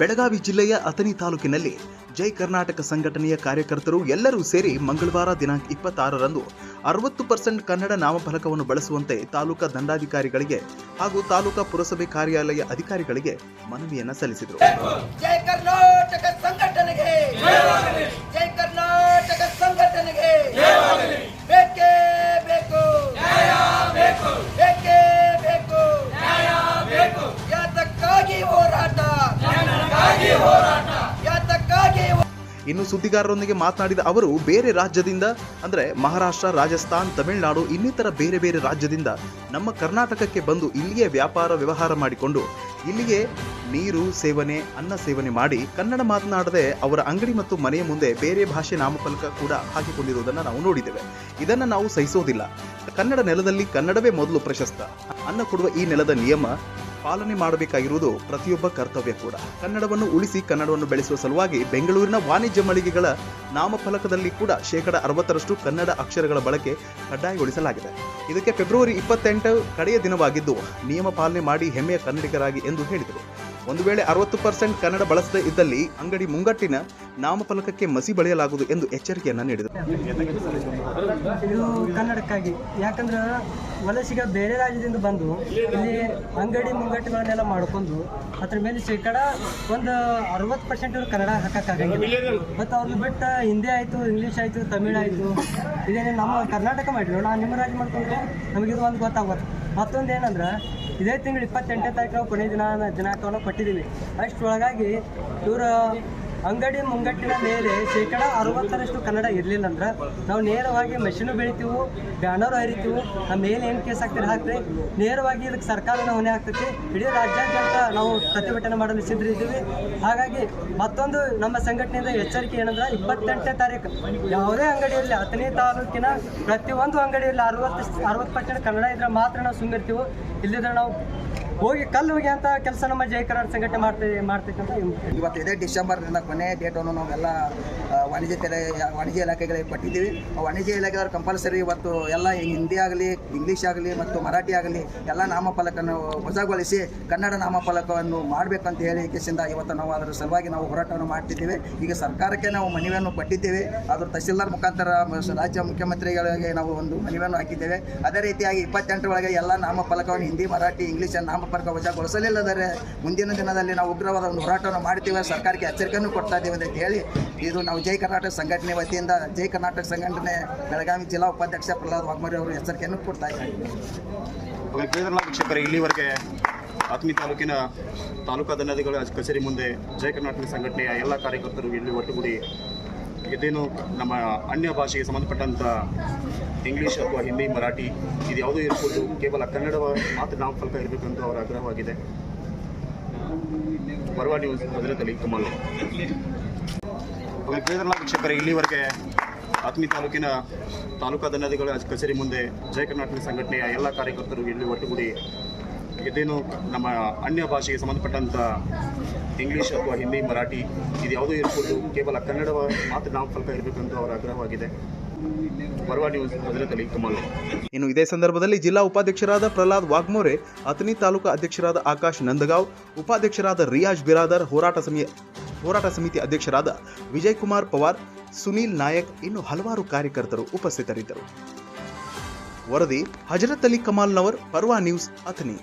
ಬೆಳಗಾವಿ ಜಿಲ್ಲೆಯ ಅಥಣಿ ತಾಲೂಕಿನಲ್ಲಿ ಜೈ ಕರ್ನಾಟಕ ಸಂಘಟನೆಯ ಕಾರ್ಯಕರ್ತರು ಎಲ್ಲರೂ ಸೇರಿ ಮಂಗಳವಾರ ದಿನಾಂಕ ಇಪ್ಪತ್ತಾರರಂದು ಅರವತ್ತು ಪರ್ಸೆಂಟ್ ಕನ್ನಡ ನಾಮಫಲಕವನ್ನು ಬಳಸುವಂತೆ ತಾಲೂಕಾ ದಂಡಾಧಿಕಾರಿಗಳಿಗೆ ಹಾಗೂ ತಾಲೂಕಾ ಪುರಸಭೆ ಕಾರ್ಯಾಲಯ ಅಧಿಕಾರಿಗಳಿಗೆ ಮನವಿಯನ್ನ ಸಲ್ಲಿಸಿದರು. ಇನ್ನು ಸುದ್ದಿಗಾರರೊಂದಿಗೆ ಮಾತನಾಡಿದ ಅವರು, ಬೇರೆ ರಾಜ್ಯದಿಂದ, ಅಂದರೆ ಮಹಾರಾಷ್ಟ್ರ, ರಾಜಸ್ಥಾನ್, ತಮಿಳುನಾಡು, ಇನ್ನಿತರ ಬೇರೆ ಬೇರೆ ರಾಜ್ಯದಿಂದ ನಮ್ಮ ಕರ್ನಾಟಕಕ್ಕೆ ಬಂದು ಇಲ್ಲಿಯೇ ವ್ಯಾಪಾರ ವ್ಯವಹಾರ ಮಾಡಿಕೊಂಡು, ಇಲ್ಲಿಯೇ ನೀರು, ಸೇವನೆ, ಅನ್ನ ಸೇವನೆ ಮಾಡಿ ಕನ್ನಡ ಮಾತನಾಡದೆ ಅವರ ಅಂಗಡಿ ಮತ್ತು ಮನೆಯ ಮುಂದೆ ಬೇರೆ ಭಾಷೆ ನಾಮಫಲಕ ಕೂಡ ಹಾಕಿಕೊಂಡಿರುವುದನ್ನು ನಾವು ನೋಡಿದ್ದೇವೆ. ಇದನ್ನು ನಾವು ಸಹಿಸೋದಿಲ್ಲ. ಕನ್ನಡ ನೆಲದಲ್ಲಿ ಕನ್ನಡವೇ ಮೊದಲು ಪ್ರಶಸ್ತ. ಅನ್ನ ಕೊಡುವ ಈ ನೆಲದ ನಿಯಮ ಪಾಲನೆ ಮಾಡಬೇಕಾಗಿರುವುದು ಪ್ರತಿಯೊಬ್ಬ ಕರ್ತವ್ಯ ಕೂಡ. ಕನ್ನಡವನ್ನು ಉಳಿಸಿ ಕನ್ನಡವನ್ನು ಬೆಳೆಸುವ ಸಲುವಾಗಿ ಬೆಂಗಳೂರಿನ ವಾಣಿಜ್ಯ ಮಳಿಗೆಗಳ ನಾಮಫಲಕದಲ್ಲಿ ಕೂಡ ಶೇಕಡ ಅರವತ್ತರಷ್ಟು ಕನ್ನಡ ಅಕ್ಷರಗಳ ಬಳಕೆ ಕಡ್ಡಾಯಗೊಳಿಸಲಾಗಿದೆ. ಇದಕ್ಕೆ ಫೆಬ್ರವರಿ ಇಪ್ಪತ್ತೆಂಟು ಕಡೆಯ ದಿನವಾಗಿದ್ದು, ನಿಯಮ ಪಾಲನೆ ಮಾಡಿ ಹೆಮ್ಮೆಯ ಕನ್ನಡಿಗರಾಗಿ ಎಂದು ಹೇಳಿದರು. ಒಂದು ವೇಳೆ ಅರವತ್ತು ಪರ್ಸೆಂಟ್ ಕನ್ನಡ ಬಳಸದೇ ಇದ್ದಲ್ಲಿ ಅಂಗಡಿ ಮುಂಗಟ್ಟಿನ ನಾಮಫಲಕಕ್ಕೆ ಮಸಿ ಬಳಿಯಲಾಗುವುದು ಎಂದು ಎಚ್ಚರಿಕೆಯನ್ನ ನೀಡಿದರು. ಇದು ಕನ್ನಡಕ್ಕಾಗಿ. ಯಾಕಂದ್ರೆ ವಲಸಿಗ ಬೇರೆ ರಾಜ್ಯದಿಂದ ಬಂದು ಇಲ್ಲಿ ಅಂಗಡಿ ಮುಂಗಟ್ಟುಗಳನ್ನೆಲ್ಲ ಮಾಡ್ಕೊಂಡು ಅದ್ರ ಮೇಲೆ ಶೇಕಡ ಒಂದು ಅರವತ್ತು ಪರ್ಸೆಂಟ್ ಕನ್ನಡ ಹಾಕಕ್ಕಾಗಂಗಿಲ್ಲ. ಮತ್ತು ಅವ್ರದ್ದು ಬಿಟ್ಟು ಹಿಂದಿ ಆಯಿತು, ಇಂಗ್ಲೀಷ್ ಆಯಿತು, ತಮಿಳ್ ಆಯಿತು, ಇದೇನೇ ನಮ್ಮ ಕರ್ನಾಟಕ ಮಾಡಿದ್ರು. ನಾವು ನಿಮ್ಮ ರಾಜ್ಯ ಮಾಡ್ಕೊಂಡ್ರೆ ನಮಗಿದು ಒಂದು ಗೊತ್ತಾಗುತ್ತೆ ಮತ್ತೊಂದು ಏನಂದ್ರೆ ಇದೇ ತಿಂಗಳು ಇಪ್ಪತ್ತೆಂಟನೇ ತಾರೀಕು ಕೊನೆಯ ದಿನ ದಿನಾಂಕವನ್ನು ಕೊಟ್ಟಿದ್ದೀವಿ ಅಷ್ಟರೊಳಗಾಗಿ ಇವರು ಅಂಗಡಿ ಮುಂಗಟ್ಟಿನ ಮೇಲೆ ಶೇಕಡ ಅರವತ್ತರಷ್ಟು ಕನ್ನಡ ಇರಲಿಲ್ಲ ಅಂದ್ರೆ ನಾವು ನೇರವಾಗಿ ಮೆಷಿನು ಬೆಳಿತೀವಿ ಬ್ಯಾನರ್ ಹರಿತೀವಿ ನಮ್ಮ ಮೇಲೆ ಏನು ಕೇಸ್ ಹಾಕ್ತಾರೆ ಹಾಕ್ರಿ. ನೇರವಾಗಿ ಇದಕ್ಕೆ ಸರ್ಕಾರನ ಹೊಣೆ ಆಗ್ತೈತಿ. ಇಡೀ ರಾಜ್ಯಾದ್ಯಂತ ನಾವು ಪ್ರತಿಭಟನೆ ಮಾಡಲು ಸಿದ್ಧರಿದ್ದೀವಿ ಹಾಗಾಗಿ ಮತ್ತೊಂದು ನಮ್ಮ ಸಂಘಟನೆಯಿಂದ ಎಚ್ಚರಿಕೆ ಏನಂದ್ರೆ ಇಪ್ಪತ್ತೆಂಟನೇ ತಾರೀಕು. ಯಾವುದೇ ಅಂಗಡಿಯಲ್ಲಿ ಹತ್ತನೇ ತಾಲೂಕಿನ ಪ್ರತಿಯೊಂದು ಅಂಗಡಿಯಲ್ಲಿ ಅರವತ್ತು ಅರವತ್ತು ಪರ್ಸೆಂಟ್ ಕನ್ನಡ ಇದ್ರೆ ಮಾತ್ರ ನಾವು ಸುಮ್ಮಿರ್ತೀವಿ ಇಲ್ಲಿದ್ರೆ ನಾವು ಹೋಗಿ ಕಲ್ಲು ಹೋಗಿ ಅಂತ ಕೆಲಸ ನಮ್ಮ ಜಯ ಸಂಘಟನೆ ಮಾಡ್ತೀವಿ ಮಾಡ್ತಕ್ಕಂಥ ಇವತ್ತು ಇದೇ ಡಿಸೆಂಬರ್ನಿಂದ ಕೊನೆ ಡೇಟನ್ನು ನಾವೆಲ್ಲ ವಾಣಿಜ್ಯ ತೆರೆ ವಾಣಿಜ್ಯ ಇಲಾಖೆಗಳಿಗೆ ಕೊಟ್ಟಿದ್ದೀವಿ. ವಾಣಿಜ್ಯ ಇಲಾಖೆದವ್ರು ಕಂಪಲ್ಸರಿ ಇವತ್ತು ಎಲ್ಲ ಹಿಂದಿ ಆಗಲಿ ಇಂಗ್ಲೀಷ್ ಆಗಲಿ ಮತ್ತು ಮರಾಠಿ ಆಗಲಿ ಎಲ್ಲ ನಾಮಫಲಕವನ್ನು ವಜಾಗೊಳಿಸಿ ಕನ್ನಡ ನಾಮಫಲಕವನ್ನು ಮಾಡಬೇಕಂತ ಹೇಳಿ ಕೇಸಿಂದ ಇವತ್ತು ನಾವು ಅದರ ಸಲುವಾಗಿ ನಾವು ಹೋರಾಟವನ್ನು ಮಾಡ್ತಿದ್ದೀವಿ. ಈಗ ಸರ್ಕಾರಕ್ಕೆ ನಾವು ಮನವಿಯನ್ನು ಕೊಟ್ಟಿದ್ದೇವೆ. ಅದರ ತಹಸೀಲ್ದಾರ್ ಮುಖಾಂತರ ರಾಜ್ಯ ಮುಖ್ಯಮಂತ್ರಿಗಳಿಗೆ ನಾವು ಒಂದು ಮನವಿಯನ್ನು ಹಾಕಿದ್ದೇವೆ. ಅದೇ ರೀತಿಯಾಗಿ ಇಪ್ಪತ್ತೆಂಟರೊಳಗೆ ಎಲ್ಲ ನಾಮಫಲಕವನ್ನು ಹಿಂದಿ, ಮರಾಠಿ ಇಂಗ್ಲೀಷ್ ನಾಮಫಲಕ ವಜಾಗೊಳಿಸಲಿಲ್ಲದರೆ ಮುಂದಿನ ದಿನದಲ್ಲಿ ನಾವು ಉಗ್ರವಾದ ಒಂದು ಹೋರಾಟವನ್ನು ಮಾಡ್ತೀವಿ ಸರ್ಕಾರಕ್ಕೆ ಎಚ್ಚರಿಕೆಯನ್ನು ಕೊಡ್ತಾ ಇದ್ದೀವಿ ಅಂತ ಹೇಳಿ ಇದು ನಾವು ಜೈ ಕರ್ನಾಟಕ ಸಂಘಟನೆ ವತಿಯಿಂದ, ಜೈ ಕರ್ನಾಟಕ ಸಂಘಟನೆ ಬೆಳಗಾವಿ ಜಿಲ್ಲಾ ಉಪಾಧ್ಯಕ್ಷ ಪ್ರಹ್ಲಾದ್ ವಾಗ್ಮರಿ ಅವರು ಎಚ್ಚರಿಕೆಯನ್ನು ಕೊಡ್ತಾ ಇದ್ದಾರೆ. ಇಲ್ಲಿವರೆಗೆ ಆತ್ಮಿ ತಾಲೂಕಿನ ತಾಲೂಕಾ ಧನಾಧಿಗಳ ಕಚೇರಿ ಮುಂದೆ ಜಯ ಕರ್ನಾಟಕ ಸಂಘಟನೆಯ ಎಲ್ಲ ಕಾರ್ಯಕರ್ತರು ಇಲ್ಲಿ ಒಟ್ಟುಗೂಡಿ ಇದೇನು ನಮ್ಮ ಅನ್ಯ ಭಾಷೆಗೆ ಸಂಬಂಧಪಟ್ಟಂಥ ಇಂಗ್ಲೀಷ್ ಅಥವಾ ಹಿಂದಿ, ಮರಾಠಿ ಇದು ಯಾವುದೂ ಇರ್ಬೋದು. ಕೇವಲ ಕನ್ನಡ ಮಾತ್ರ ನಾಮಫಲಕ ಇರಬೇಕಂತ ಅವರ ಆಗ್ರಹವಾಗಿದೆ. ಬರುವ ನ್ಯೂಸ್ ಭದ್ರತಲಿ ಕಮಲ್ ಕೇಳಿದ್ರಲ್ಲ ಇಲ್ಲಿವರೆಗೆ ಆತ್ಮಿ ತಾಲೂಕಿನ ತಾಲೂಕಾ ದಂಡಾಧಿಗಳ ಕಚೇರಿ ಮುಂದೆ ಜಯ ಕರ್ನಾಟಕ ಸಂಘಟನೆಯ ಎಲ್ಲ ಕಾರ್ಯಕರ್ತರು ಇಲ್ಲಿ ಒಟ್ಟುಗೂಡಿ ಇದೇನು ನಮ್ಮ ಅನ್ಯ ಭಾಷೆಗೆ ಸಂಬಂಧಪಟ್ಟಂಥ ಇಂಗ್ಲೀಷ್ ಅಥವಾ ಹಿಂದಿ, ಮರಾಠಿ ಇದು ಯಾವುದೂ ಇರ್ಬೋದು. ಕೇವಲ ಕನ್ನಡ ಮಾತ್ರ ನಾಮಫಲಕ ಇರಬೇಕಂತ ಅವರ ಆಗ್ರಹವಾಗಿದೆ. ಇನ್ನು ಇದೇ ಸಂದರ್ಭದಲ್ಲಿ ಜಿಲ್ಲಾ ಉಪಾಧ್ಯಕ್ಷರಾದ ಪ್ರಹ್ಲಾದ್ ವಾಗ್ಮೋರೆ, ಅಥಣಿ ತಾಲೂಕು ಅಧ್ಯಕ್ಷರಾದ ಆಕಾಶ್ ನಂದಗಾವ್, ಉಪಾಧ್ಯಕ್ಷರಾದ ರಿಯಾಜ್ ಬಿರಾದರ್, ಹೋರಾಟ ಸಮಿತಿ ಹೋರಾಟ ಸಮಿತಿ ಅಧ್ಯಕ್ಷರಾದ ವಿಜಯ್ ಕುಮಾರ್ ಪವಾರ್, ಸುನೀಲ್ ನಾಯಕ್ ಇನ್ನು ಹಲವಾರು ಕಾರ್ಯಕರ್ತರು ಉಪಸ್ಥಿತರಿದ್ದರು. ವರದಿ ಹಜರತ್ ಅಲಿ ಕಮಾಲ್ನವರ್, ಪರ್ವಾ ನ್ಯೂಸ್, ಅಥಣಿ.